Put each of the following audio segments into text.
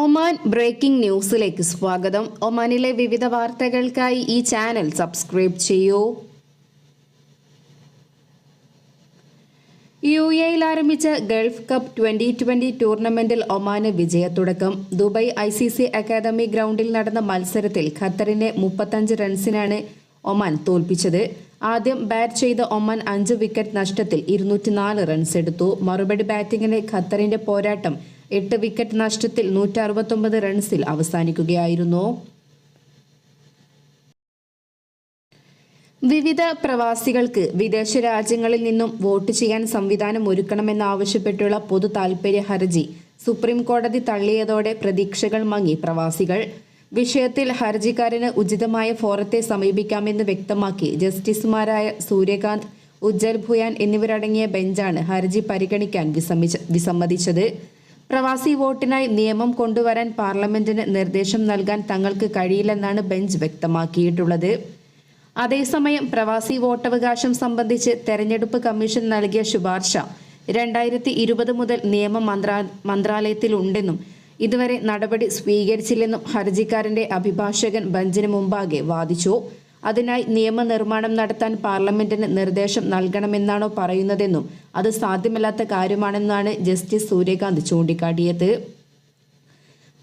Oman breaking ന്യൂസിലേക്ക് സ്വാഗതം. ഒമാനിലെ വിവിധ വാർത്തകൾക്കായി ഈ ചാനൽ സബ്സ്ക്രൈബ് ചെയ്യൂ. യു എയിൽ ആരംഭിച്ച ഗൾഫ് കപ്പ് ട്വന്റി ട്വന്റി ടൂർണമെന്റിൽ ഒമാന് വിജയത്തുടക്കം. Dubai I C C academy ഗ്രൗണ്ടിൽ നടന്ന മത്സരത്തിൽ ഖത്തറിനെ മുപ്പത്തഞ്ച് റൺസിനാണ് ഒമാൻ തോൽപ്പിച്ചത്. ആദ്യം ബാറ്റ് ചെയ്ത ഒമാൻ അഞ്ച് വിക്കറ്റ് നഷ്ടത്തിൽ ഇരുന്നൂറ്റിനാല് റൺസ് എടുത്തു. മറുപടി ബാറ്റിംഗിലെ ഖത്തറിന്റെ പോരാട്ടം എട്ട് വിക്കറ്റ് നഷ്ടത്തിൽ നൂറ്റി അറുപത്തൊമ്പത് റൺസിൽ അവസാനിക്കുകയായിരുന്നു. വിവിധ പ്രവാസികൾക്ക് വിദേശ രാജ്യങ്ങളിൽ നിന്നും വോട്ട് ചെയ്യാൻ സംവിധാനം ഒരുക്കണമെന്നാവശ്യപ്പെട്ടുള്ള പൊതു താൽപര്യ ഹർജി സുപ്രീം കോടതി തള്ളിയതോടെ പ്രതീക്ഷകൾ മങ്ങി പ്രവാസികൾ. വിഷയത്തിൽ ഹർജിക്കാരന് ഉചിതമായ ഫോറത്തെ സമീപിക്കാമെന്ന് വ്യക്തമാക്കി ജസ്റ്റിസുമാരായ സൂര്യകാന്ത് ഉജ്ജൽ ഭുയാൻ എന്നിവരടങ്ങിയ ബെഞ്ചാണ് ഹർജി പരിഗണിക്കാൻ വിസമ്മതിച്ചത്. പ്രവാസി വോട്ടിനായി നിയമം കൊണ്ടുവരാൻ പാർലമെന്റിന് നിർദ്ദേശം നൽകാൻ തങ്ങൾക്ക് കഴിയില്ലെന്നാണ് ബെഞ്ച് വ്യക്തമാക്കിയിട്ടുള്ളത്. അതേസമയം പ്രവാസി വോട്ടവകാശം സംബന്ധിച്ച് തെരഞ്ഞെടുപ്പ് കമ്മീഷൻ നൽകിയ ശുപാർശ രണ്ടായിരത്തി ഇരുപത് മുതൽ നിയമ മന്ത്രാ മന്ത്രാലയത്തിലുണ്ടെന്നും ഇതുവരെ നടപടി സ്വീകരിച്ചില്ലെന്നും ഹർജിക്കാരന്റെ അഭിഭാഷകൻ ബെഞ്ചിന് മുമ്പാകെ വാദിച്ചു. അതിനായി നിയമനിർമ്മാണം നടത്താൻ പാർലമെന്റിന് നിർദ്ദേശം നൽകണമെന്നാണോ പറയുന്നതെന്നും അത് സാധ്യമല്ലാത്ത കാര്യമാണെന്നാണ് ജസ്റ്റിസ് സൂര്യകാന്ത് ചൂണ്ടിക്കാട്ടിയത്.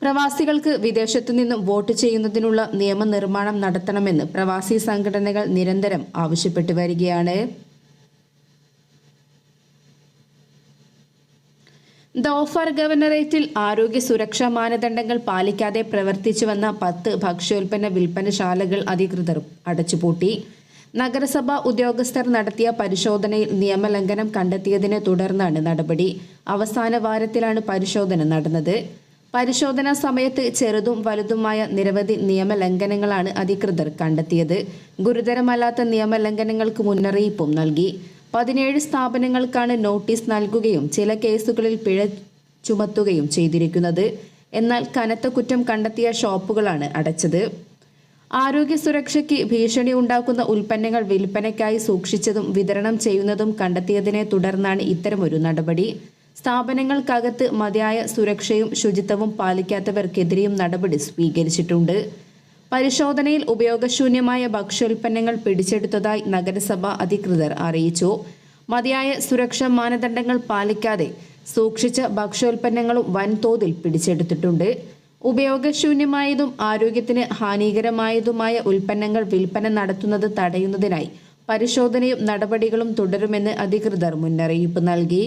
പ്രവാസികൾക്ക് വിദേശത്തു നിന്നും വോട്ട് ചെയ്യുന്നതിനുള്ള നിയമനിർമ്മാണം നടത്തണമെന്ന് പ്രവാസി സംഘടനകൾ നിരന്തരം ആവശ്യപ്പെട്ടു വരികയാണ്. ദോഫർ ഗവർണറേറ്റിൽ ആരോഗ്യ സുരക്ഷാ മാനദണ്ഡങ്ങൾ പാലിക്കാതെ പ്രവർത്തിച്ചുവന്ന പത്ത് ഭക്ഷ്യോൽപ്പന്ന വിൽപ്പനശാലകൾ അധികൃതർ അടച്ചുപൂട്ടി. നഗരസഭാ ഉദ്യോഗസ്ഥർ നടത്തിയ പരിശോധനയിൽ നിയമലംഘനം കണ്ടെത്തിയതിനെ തുടർന്നാണ് നടപടി. അവസാന വാരത്തിലാണ് പരിശോധന നടന്നത്. പരിശോധനാ സമയത്ത് ചെറുതും വലുതുമായ നിരവധി നിയമലംഘനങ്ങളാണ് അധികൃതർ കണ്ടെത്തിയത്. ഗുരുതരമല്ലാത്ത നിയമലംഘനങ്ങൾക്ക് മുന്നറിയിപ്പും നൽകി. പതിനേഴ് സ്ഥാപനങ്ങൾക്കാണ് നോട്ടീസ് നൽകുകയും ചില കേസുകളിൽ പിഴ ചുമത്തുകയും ചെയ്തിരിക്കുന്നത്. എന്നാൽ കനത്ത കുറ്റം കണ്ടെത്തിയ ഷോപ്പുകളാണ് അടച്ചത്. ആരോഗ്യ സുരക്ഷയ്ക്ക് ഭീഷണി ഉണ്ടാക്കുന്ന ഉൽപ്പന്നങ്ങൾ വിൽപ്പനയ്ക്കായി സൂക്ഷിച്ചതും വിതരണം ചെയ്യുന്നതും കണ്ടെത്തിയതിനെ തുടർന്നാണ് ഇത്തരമൊരു നടപടി. സ്ഥാപനങ്ങൾക്കകത്ത് മതിയായ സുരക്ഷയും ശുചിത്വവും പാലിക്കാത്തവർക്കെതിരെയും നടപടി സ്വീകരിച്ചിട്ടുണ്ട്. പരിശോധനയിൽ ഉപയോഗശൂന്യമായ ഭക്ഷ്യോൽപ്പന്നങ്ങൾ പിടിച്ചെടുത്തതായി നഗരസഭ അധികൃതർ അറിയിച്ചു. മതിയായ സുരക്ഷാ മാനദണ്ഡങ്ങൾ പാലിക്കാതെ സൂക്ഷിച്ച ഭക്ഷ്യോൽപ്പന്നങ്ങളും വൻതോതിൽ പിടിച്ചെടുത്തിട്ടുണ്ട്. ഉപയോഗശൂന്യമായതും ആരോഗ്യത്തിന് ഹാനികരമായതുമായ ഉൽപ്പന്നങ്ങൾ വിൽപ്പന നടത്തുന്നത് തടയുന്നതിനായി പരിശോധനയും നടപടികളും തുടരുമെന്ന് അധികൃതർ മുന്നറിയിപ്പ് നൽകി.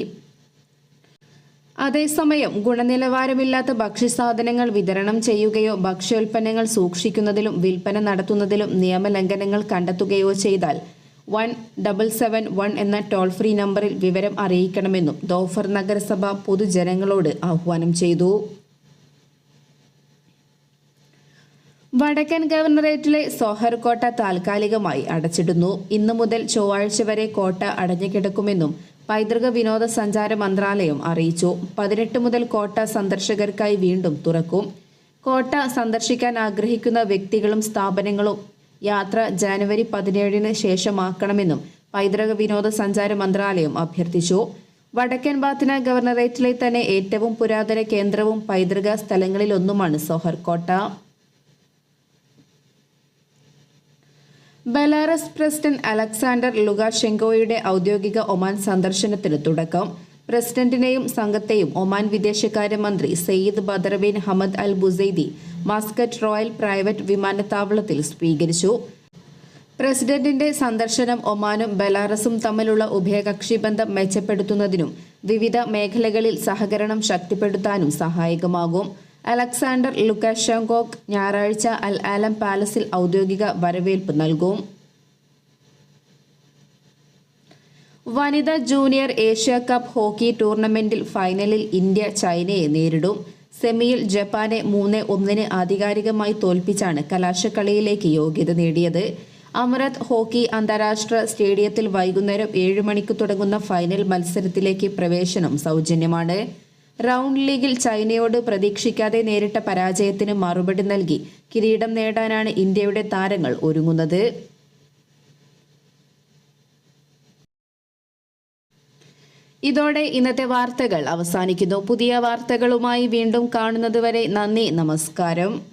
അതേസമയം ഗുണനിലവാരമില്ലാത്ത ഭക്ഷ്യസാധനങ്ങൾ വിതരണം ചെയ്യുകയോ ഭക്ഷ്യോൽപ്പന്നങ്ങൾ സൂക്ഷിക്കുന്നതിലും വിൽപ്പന നടത്തുന്നതിലും നിയമലംഘനങ്ങൾ കണ്ടെത്തുകയോ ചെയ്താൽ വൺ ഡബിൾ സെവൻ വൺ എന്ന ടോൾ ഫ്രീ നമ്പറിൽ വിവരം അറിയിക്കണമെന്നും ദോഫർ നഗരസഭ പൊതുജനങ്ങളോട് ആഹ്വാനം ചെയ്തു. വടക്കൻ ഗവർണറേറ്റിലെ സോഹർ കോട്ട താൽക്കാലികമായി അടച്ചിടുന്നു. ഇന്നു മുതൽ ചൊവ്വാഴ്ച വരെ കോട്ട അടഞ്ഞുകിടക്കുമെന്നും പൈതൃക വിനോദസഞ്ചാര മന്ത്രാലയം അറിയിച്ചു. പതിനെട്ട് മുതൽ കോട്ട സന്ദർശകർക്കായി വീണ്ടും തുറക്കും. കോട്ട സന്ദർശിക്കാൻ ആഗ്രഹിക്കുന്ന വ്യക്തികളും സ്ഥാപനങ്ങളും യാത്ര ജാനുവരി പതിനേഴിന് ശേഷമാക്കണമെന്നും പൈതൃക വിനോദസഞ്ചാര മന്ത്രാലയം അഭ്യർത്ഥിച്ചു. വടക്കൻ ബാത്തിന ഗവർണറേറ്റിലെ തന്നെ ഏറ്റവും പുരാതന കേന്ദ്രവും പൈതൃക സ്ഥലങ്ങളിലൊന്നുമാണ് സോഹർ കോട്ട. ബെലാറസ് പ്രസിഡന്റ് അലക്സാണ്ടർ ലുഗാഷെങ്കോയുടെ ഔദ്യോഗിക ഒമാൻ സന്ദർശനത്തിന് തുടക്കം. പ്രസിഡന്റിനെയും സംഘത്തെയും ഒമാൻ വിദേശകാര്യമന്ത്രി Sayyid Badr bin Hamad Al Busaidi Muscat royal private വിമാനത്താവളത്തിൽ സ്വീകരിച്ചു. പ്രസിഡന്റിന്റെ സന്ദർശനം ഒമാനും ബലാറസും തമ്മിലുള്ള ഉഭയകക്ഷി ബന്ധം മെച്ചപ്പെടുത്തുന്നതിനും വിവിധ മേഖലകളിൽ സഹകരണം ശക്തിപ്പെടുത്താനും സഹായകമാകും. അലക്സാണ്ടർ ലുക്കാഷങ്കോക്ക് ഞായറാഴ്ച അൽ ആലം പാലസിൽ ഔദ്യോഗിക വരവേൽപ്പ് നൽകും. വനിതാ ജൂനിയർ ഏഷ്യ കപ്പ് ഹോക്കി ടൂർണമെന്റിൽ ഫൈനലിൽ ഇന്ത്യ ചൈനയെ നേരിടും. സെമിയിൽ ജപ്പാനെ മൂന്ന് ഒന്നിന് ആധികാരികമായി തോൽപ്പിച്ചാണ് കലാശക്കളിയിലേക്ക് യോഗ്യത നേടിയത്. അമരത് ഹോക്കി അന്താരാഷ്ട്ര സ്റ്റേഡിയത്തിൽ വൈകുന്നേരം ഏഴ് മണിക്ക് തുടങ്ങുന്ന ഫൈനൽ മത്സരത്തിലേക്ക് പ്രവേശനം സൗജന്യമാണ്. റൗണ്ട് ലീഗിൽ ചൈനയോട് പ്രതീക്ഷിക്കാതെ നേരിട്ട പരാജയത്തിന് മറുപടി നൽകി. കിരീടം നേടാനാണ് ഇന്ത്യയുടെ താരങ്ങൾ ഒരുങ്ങുന്നത്. ഇതോടെ ഇന്നത്തെ വാർത്തകൾ അവസാനിക്കുന്നു. പുതിയ വാർത്തകളുമായി വീണ്ടും കാണുന്നതുവരെ നന്ദി നമസ്കാരം.